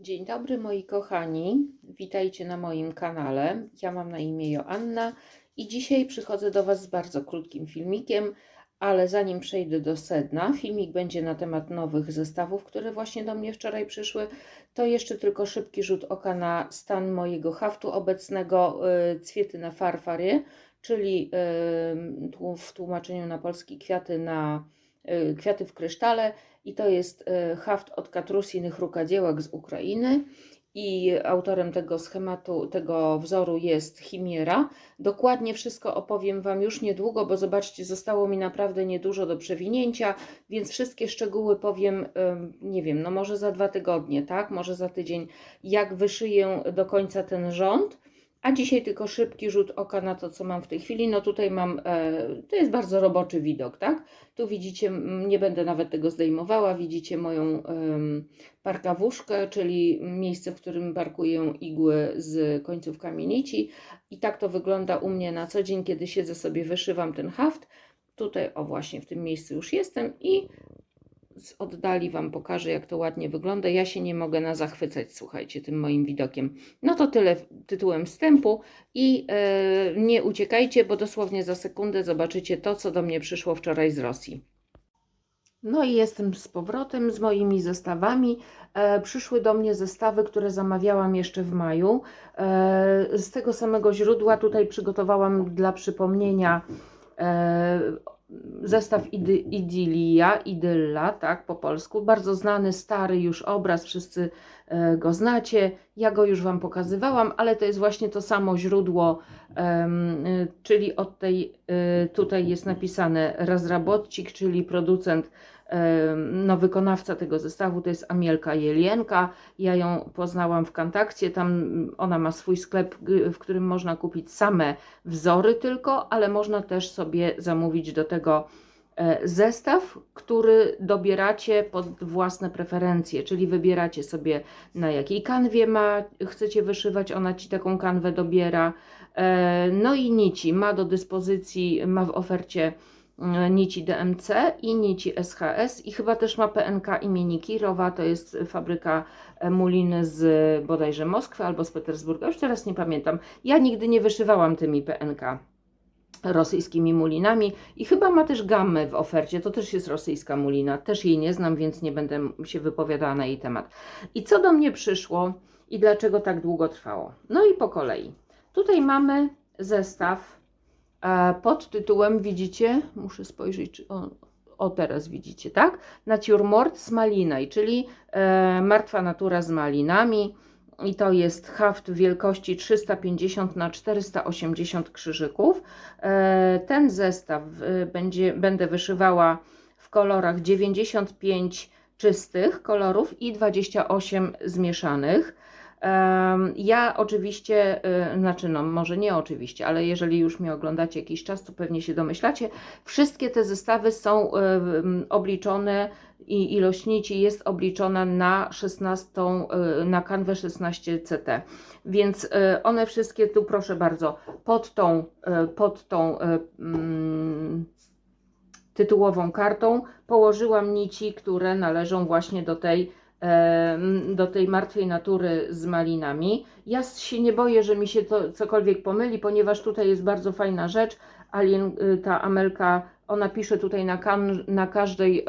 Dzień dobry moi kochani, witajcie na moim kanale. Ja mam na imię Joanna i dzisiaj przychodzę do Was z bardzo krótkim filmikiem, ale zanim przejdę do sedna, filmik będzie na temat nowych zestawów, które właśnie do mnie wczoraj przyszły. To jeszcze tylko szybki rzut oka na stan mojego haftu obecnego y, Cwiety na farfarie, czyli y, tłu- w tłumaczeniu na polski kwiaty na kwiaty w krysztale i to jest y, haft od Katrusiny Rukadziełek z Ukrainy i autorem tego schematu, tego wzoru jest Chimiera. Dokładnie wszystko opowiem Wam już niedługo, bo zobaczcie, zostało mi naprawdę niedużo do przewinięcia, więc wszystkie szczegóły powiem, nie wiem, no może za dwa tygodnie, tak, może za tydzień, jak wyszyję do końca ten rząd. A dzisiaj tylko szybki rzut oka na to, co mam w tej chwili. No tutaj mam, e, to jest bardzo roboczy widok, tak? Tu widzicie, nie będę nawet tego zdejmowała, widzicie moją parkawuszkę, czyli miejsce, w którym parkuję igły z końcówkami nici. I tak to wygląda u mnie na co dzień, kiedy siedzę sobie, wyszywam ten haft. Tutaj, o właśnie, w tym miejscu już jestem i z oddali Wam pokażę, jak to ładnie wygląda. Ja się nie mogę na zachwycać, słuchajcie, tym moim widokiem. No to tyle tytułem wstępu i e, nie uciekajcie, bo dosłownie za sekundę zobaczycie to, co do mnie przyszło wczoraj z Rosji. No i jestem z powrotem z moimi zestawami. E, przyszły do mnie zestawy, które zamawiałam jeszcze w maju. E, z tego samego źródła tutaj przygotowałam dla przypomnienia e, zestaw Idy, Idilia, Idylla, tak po polsku. Bardzo znany, stary już obraz, wszyscy e, go znacie. Ja go już Wam pokazywałam, ale to jest właśnie to samo źródło, y, czyli od tej, y, tutaj jest napisane Razrabotcik, czyli producent, no wykonawca tego zestawu to jest Amielka Jelienka. Ja ją poznałam w kontakcie, tam mm, ona ma swój sklep, w którym można kupić same wzory tylko, ale można też sobie zamówić do tego e, zestaw, który dobieracie pod własne preferencje, czyli wybieracie sobie na jakiej kanwie ma, chcecie wyszywać, ona ci taką kanwę dobiera. E, No i nici ma do dyspozycji, ma w ofercie nici DMC i nici SHS i chyba też ma PNK imieni Kirowa, to jest fabryka e, muliny z bodajże Moskwy albo z Petersburga, już teraz nie pamiętam. Ja nigdy nie wyszywałam tymi PNK rosyjskimi mulinami i chyba ma też gammę w ofercie, to też jest rosyjska mulina, też jej nie znam, więc nie będę się wypowiadała na jej temat. I co do mnie przyszło i dlaczego tak długo trwało? No i po kolei. Tutaj mamy zestaw e, pod tytułem, widzicie, muszę spojrzeć, czy o, o teraz widzicie, tak? Natiurmort z malinaj, czyli e, martwa natura z malinami i to jest haft wielkości 350 na 480 krzyżyków. E, Ten zestaw e, będzie, będę wyszywała w kolorach 95 czystych kolorów i 28 zmieszanych. Ja oczywiście, y, znaczy no może nie oczywiście, ale jeżeli już mnie oglądacie jakiś czas, to pewnie się domyślacie, wszystkie te zestawy są y, obliczone i ilość nici jest obliczona na 16, y, na kanwę 16 CT. Więc one wszystkie tu proszę bardzo pod tą, pod tą mm, tytułową kartą położyłam nici, które należą właśnie do tej do tej martwej natury z malinami. Ja się nie boję, że mi się to cokolwiek pomyli, ponieważ tutaj jest bardzo fajna rzecz. Alien, y, ta Amelka, ona pisze tutaj na, kan, na każdej,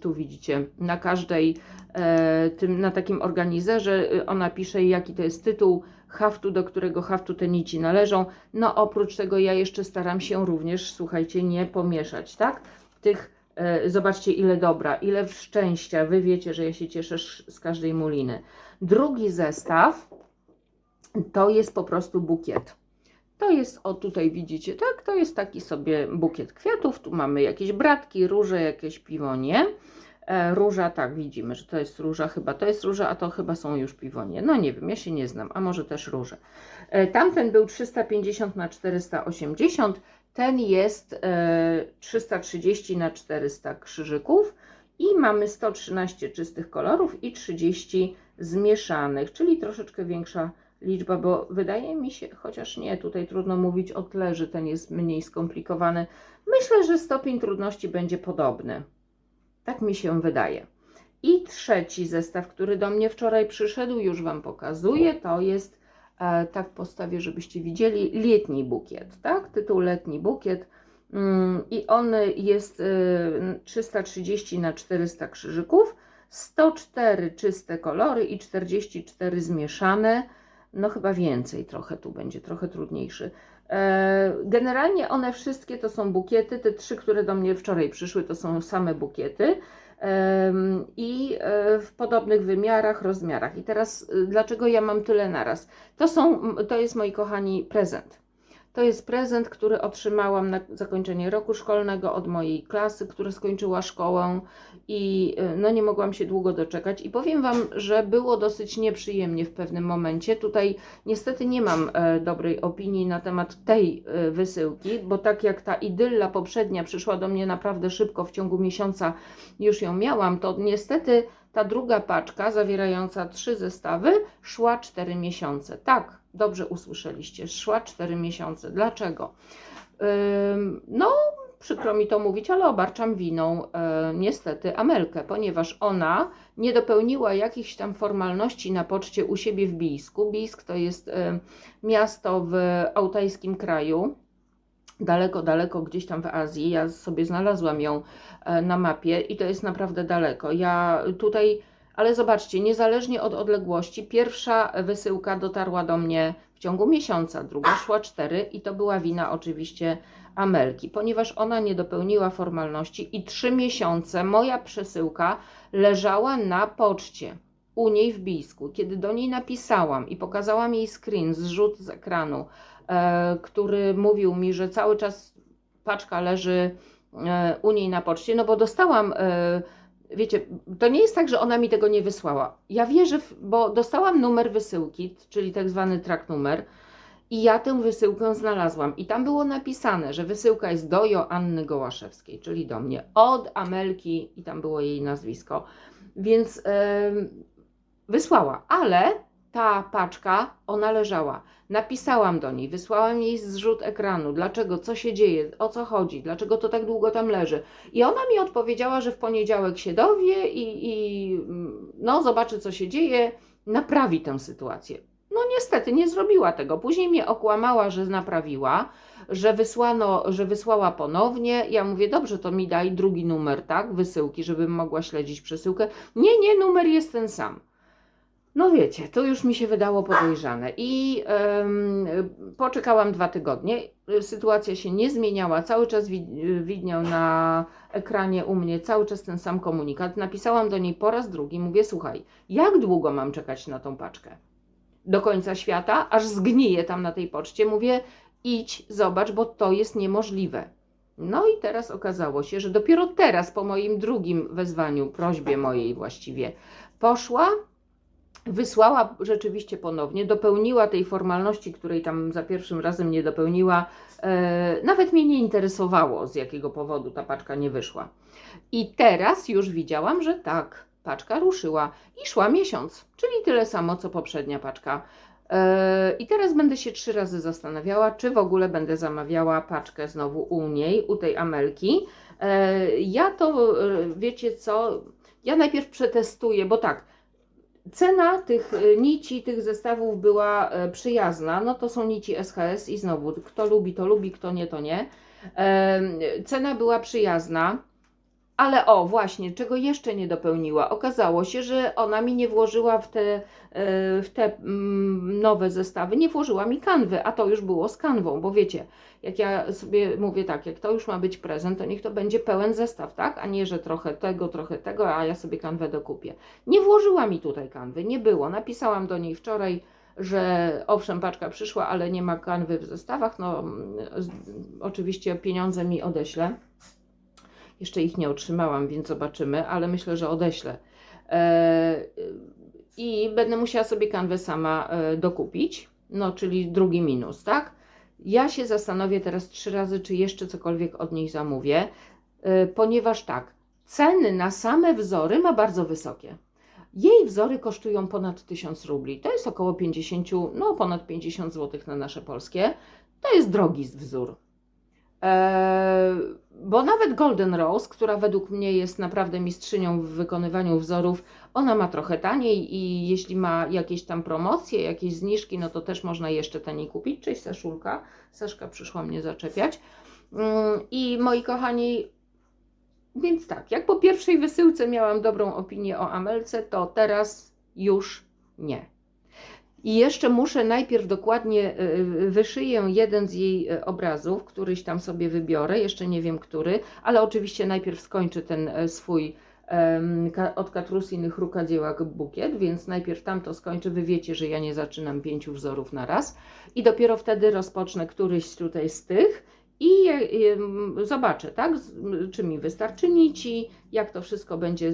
tu widzicie, na każdej, e, tym, na takim organizerze, y, ona pisze jaki to jest tytuł haftu, do którego haftu te nici należą. No oprócz tego ja jeszcze staram się również, słuchajcie, nie pomieszać, tak? Tych Zobaczcie, ile dobra, ile szczęścia. Wy wiecie, że ja się cieszę sz- z każdej muliny. Drugi zestaw to jest po prostu bukiet. To jest, o tutaj widzicie, tak? To jest taki sobie bukiet kwiatów. Tu mamy jakieś bratki, róże, jakieś piwonie. E, róża, tak, widzimy, że to jest róża, chyba to jest róża, a to chyba są już piwonie. No nie wiem, ja się nie znam, a może też róże. E, tamten był 350 na 480. Ten jest e, 330 na 400 krzyżyków i mamy 113 czystych kolorów i 30 zmieszanych, czyli troszeczkę większa liczba, bo wydaje mi się, chociaż nie, tutaj trudno mówić o tle, że ten jest mniej skomplikowany. Myślę, że stopień trudności będzie podobny. Tak mi się wydaje. I trzeci zestaw, który do mnie wczoraj przyszedł, już Wam pokazuję, to jest, e, tak postawię, żebyście widzieli, letni bukiet, tak? Tytuł letni bukiet. Mm, I on jest y, 330 na 400 krzyżyków, 104 czyste kolory i 44 zmieszane. No chyba więcej trochę tu będzie, trochę trudniejszy. E, Generalnie one wszystkie to są bukiety. Te trzy, które do mnie wczoraj przyszły, to są same bukiety. I e, w podobnych wymiarach, rozmiarach. I teraz, y, dlaczego ja mam tyle naraz? To, są, to jest, moi kochani, prezent. To jest prezent, który otrzymałam na zakończenie roku szkolnego od mojej klasy, która skończyła szkołę i y, no nie mogłam się długo doczekać. I powiem Wam, że było dosyć nieprzyjemnie w pewnym momencie. Tutaj niestety nie mam e, dobrej opinii na temat tej e, wysyłki, bo tak jak ta idylla poprzednia przyszła do mnie naprawdę szybko, w ciągu miesiąca już ją miałam, to niestety ta druga paczka zawierająca trzy zestawy szła 4 miesiące. Tak, dobrze usłyszeliście, szła 4 miesiące. Dlaczego? No, przykro mi to mówić, ale obarczam winą e, niestety Amelkę, ponieważ ona nie dopełniła jakichś tam formalności na poczcie u siebie w Bijsku. Bijsk to jest e, miasto w autajskim kraju, daleko, daleko gdzieś tam w Azji. Ja sobie znalazłam ją e, na mapie i to jest naprawdę daleko. Ja tutaj, ale zobaczcie, niezależnie od odległości, pierwsza wysyłka dotarła do mnie w ciągu miesiąca, druga szła cztery i to była wina oczywiście Amelki, ponieważ ona nie dopełniła formalności i trzy miesiące moja przesyłka leżała na poczcie u niej w Bijsku. Kiedy do niej napisałam i pokazałam jej screen, zrzut z ekranu, e, który mówił mi, że cały czas paczka leży e, u niej na poczcie, no bo dostałam, e, wiecie, to nie jest tak, że ona mi tego nie wysłała. Ja wierzę, w, bo dostałam numer wysyłki, czyli tak zwany track numer, i ja tę wysyłkę znalazłam. I tam było napisane, że wysyłka jest do Joanny Gołaszewskiej, czyli do mnie, od Amelki, i tam było jej nazwisko. Więc em, wysłała, ale ta paczka, ona leżała. Napisałam do niej, wysłałam jej zrzut ekranu, dlaczego, co się dzieje, o co chodzi, dlaczego to tak długo tam leży. I ona mi odpowiedziała, że w poniedziałek się dowie i, i no, zobaczy, co się dzieje, naprawi tę sytuację. No niestety nie zrobiła tego. Później mnie okłamała, że naprawiła, że wysłano, że wysłała ponownie. Ja mówię, dobrze, to mi daj drugi numer, tak, wysyłki, żebym mogła śledzić przesyłkę. Nie, nie, numer jest ten sam. No wiecie, to już mi się wydało podejrzane i em, poczekałam dwa tygodnie. Sytuacja się nie zmieniała, cały czas wi- widniał na ekranie u mnie cały czas ten sam komunikat. Napisałam do niej po raz drugi, mówię, słuchaj, jak długo mam czekać na tą paczkę? Do końca świata, aż zgniję tam na tej poczcie. Mówię, idź, zobacz, bo to jest niemożliwe. No i teraz okazało się, że dopiero teraz, po moim drugim wezwaniu, prośbie mojej właściwie, poszła, wysłała rzeczywiście ponownie, dopełniła tej formalności, której tam za pierwszym razem nie dopełniła. E, nawet mnie nie interesowało, z jakiego powodu ta paczka nie wyszła. I teraz już widziałam, że tak, paczka ruszyła i szła miesiąc, czyli tyle samo co poprzednia paczka. E, I teraz będę się trzy razy zastanawiała, czy w ogóle będę zamawiała paczkę znowu u niej, u tej Amelki. E, Ja to, wiecie co, ja najpierw przetestuję, bo tak, cena tych e, nici, tych zestawów była e, przyjazna. No to są nici SHS i znowu, kto lubi, to lubi, kto nie, to nie. Cena była przyjazna. Ale o, właśnie, czego jeszcze nie dopełniła? Okazało się, że ona mi nie włożyła w te, e, w te mm, nowe zestawy, nie włożyła mi kanwy, a to już było z kanwą, bo wiecie, jak ja sobie mówię tak, jak to już ma być prezent, to niech to będzie pełen zestaw, tak? A nie, że trochę tego, trochę tego, a ja sobie kanwę dokupię. Nie włożyła mi tutaj kanwy, nie było. Napisałam do niej wczoraj, że owszem, paczka przyszła, ale nie ma kanwy w zestawach. No, mm, oczywiście pieniądze mi odeślę. Jeszcze ich nie otrzymałam, więc zobaczymy, ale myślę, że odeślę. E, I będę musiała sobie kanwę sama e, dokupić, no czyli drugi minus, tak? Ja się zastanowię teraz trzy razy, czy jeszcze cokolwiek od niej zamówię, e, ponieważ tak, ceny na same wzory ma bardzo wysokie. Jej wzory kosztują ponad 1000 rubli. To jest około 50, no ponad 50 zł na nasze polskie. To jest drogi wzór. E, bo nawet Golden Rose, która według mnie jest naprawdę mistrzynią w wykonywaniu wzorów, ona ma trochę taniej i jeśli ma jakieś tam promocje, jakieś zniżki, no to też można jeszcze taniej kupić. Cześć Saszulka, Saszka przyszła mnie zaczepiać. Mm, I moi kochani, więc tak, jak po pierwszej wysyłce miałam dobrą opinię o Amelce, to teraz już nie. I jeszcze muszę najpierw dokładnie y, y, wyszyję jeden z jej y, obrazów, któryś tam sobie wybiorę, jeszcze nie wiem który, ale oczywiście najpierw skończę ten e, swój od Katrus innych rukadziełek bukiet, więc najpierw tamto skończę. Wy wiecie, że ja nie zaczynam pięciu wzorów na raz i dopiero wtedy rozpocznę któryś tutaj z tych i e, zobaczę, tak, czy mi wystarczy nici, jak to wszystko będzie,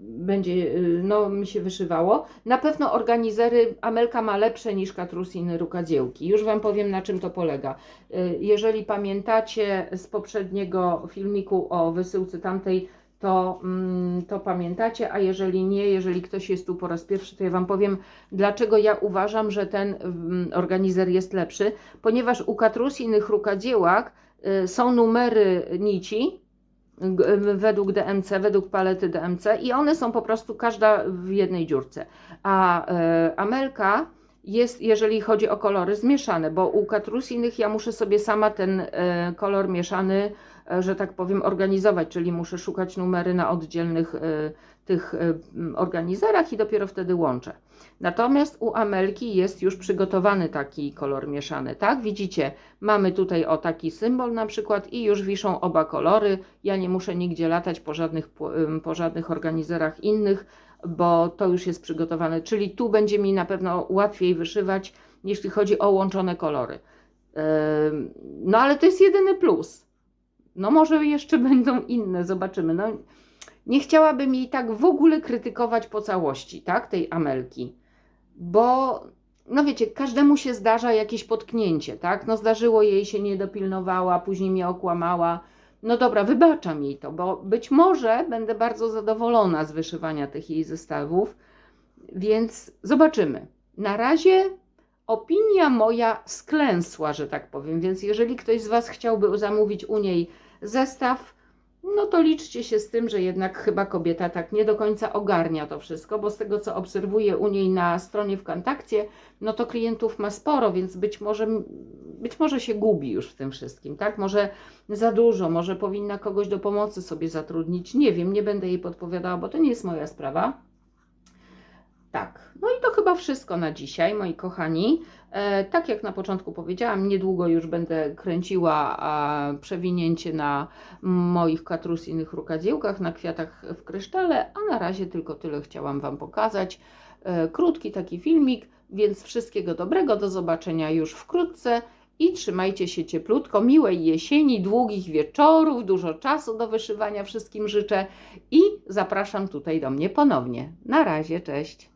będzie y, no, mi się wyszywało. Na pewno organizery Amelka ma lepsze niż Katrusiny rukadziełki. Już Wam powiem, na czym to polega. Y, Jeżeli pamiętacie z poprzedniego filmiku o wysyłce tamtej, to, mm, to pamiętacie, a jeżeli nie, jeżeli ktoś jest tu po raz pierwszy, to ja Wam powiem, dlaczego ja uważam, że ten mm, organizer jest lepszy, ponieważ u Katrusinych rukadziełek y, są numery nici, według DMC, według palety DMC i one są po prostu każda w jednej dziurce. A e, Amelka jest, jeżeli chodzi o kolory, zmieszane, bo u Katrusinych ja muszę sobie sama ten e, kolor mieszany, e, że tak powiem, organizować, czyli muszę szukać numery na oddzielnych tych e, organizerach i dopiero wtedy łączę. Natomiast u Amelki jest już przygotowany taki kolor mieszany, tak? Widzicie, mamy tutaj o taki symbol na przykład i już wiszą oba kolory. Ja nie muszę nigdzie latać po żadnych, po, żadnych organizerach innych, bo to już jest przygotowane. Czyli tu będzie mi na pewno łatwiej wyszywać, jeśli chodzi o łączone kolory. No ale to jest jedyny plus. No może jeszcze będą inne, zobaczymy. No, nie chciałabym jej tak w ogóle krytykować po całości, tak, tej Amelki, bo no wiecie, każdemu się zdarza jakieś potknięcie, tak? No zdarzyło jej się, nie dopilnowała, później mnie okłamała. No dobra, wybaczam jej to, bo być może będę bardzo zadowolona z wyszywania tych jej zestawów, więc zobaczymy. Na razie opinia moja sklęsła, że tak powiem, więc jeżeli ktoś z Was chciałby zamówić u niej zestaw, no to liczcie się z tym, że jednak chyba kobieta tak nie do końca ogarnia to wszystko, bo z tego co obserwuję u niej na stronie w kontakcie, no to klientów ma sporo, więc być może, być może się gubi już w tym wszystkim, tak? Może za dużo, może powinna kogoś do pomocy sobie zatrudnić. Nie wiem, nie będę jej podpowiadała, bo to nie jest moja sprawa. Tak, no i to chyba wszystko na dzisiaj, moi kochani. E, tak jak na początku powiedziałam, niedługo już będę kręciła przewinięcie na moich katrusinych rukadziełkach, na kwiatach w krysztale, a na razie tylko tyle chciałam Wam pokazać. E, krótki taki filmik, więc wszystkiego dobrego, do zobaczenia już wkrótce i trzymajcie się cieplutko, miłej jesieni, długich wieczorów, dużo czasu do wyszywania wszystkim życzę i zapraszam tutaj do mnie ponownie. Na razie, cześć.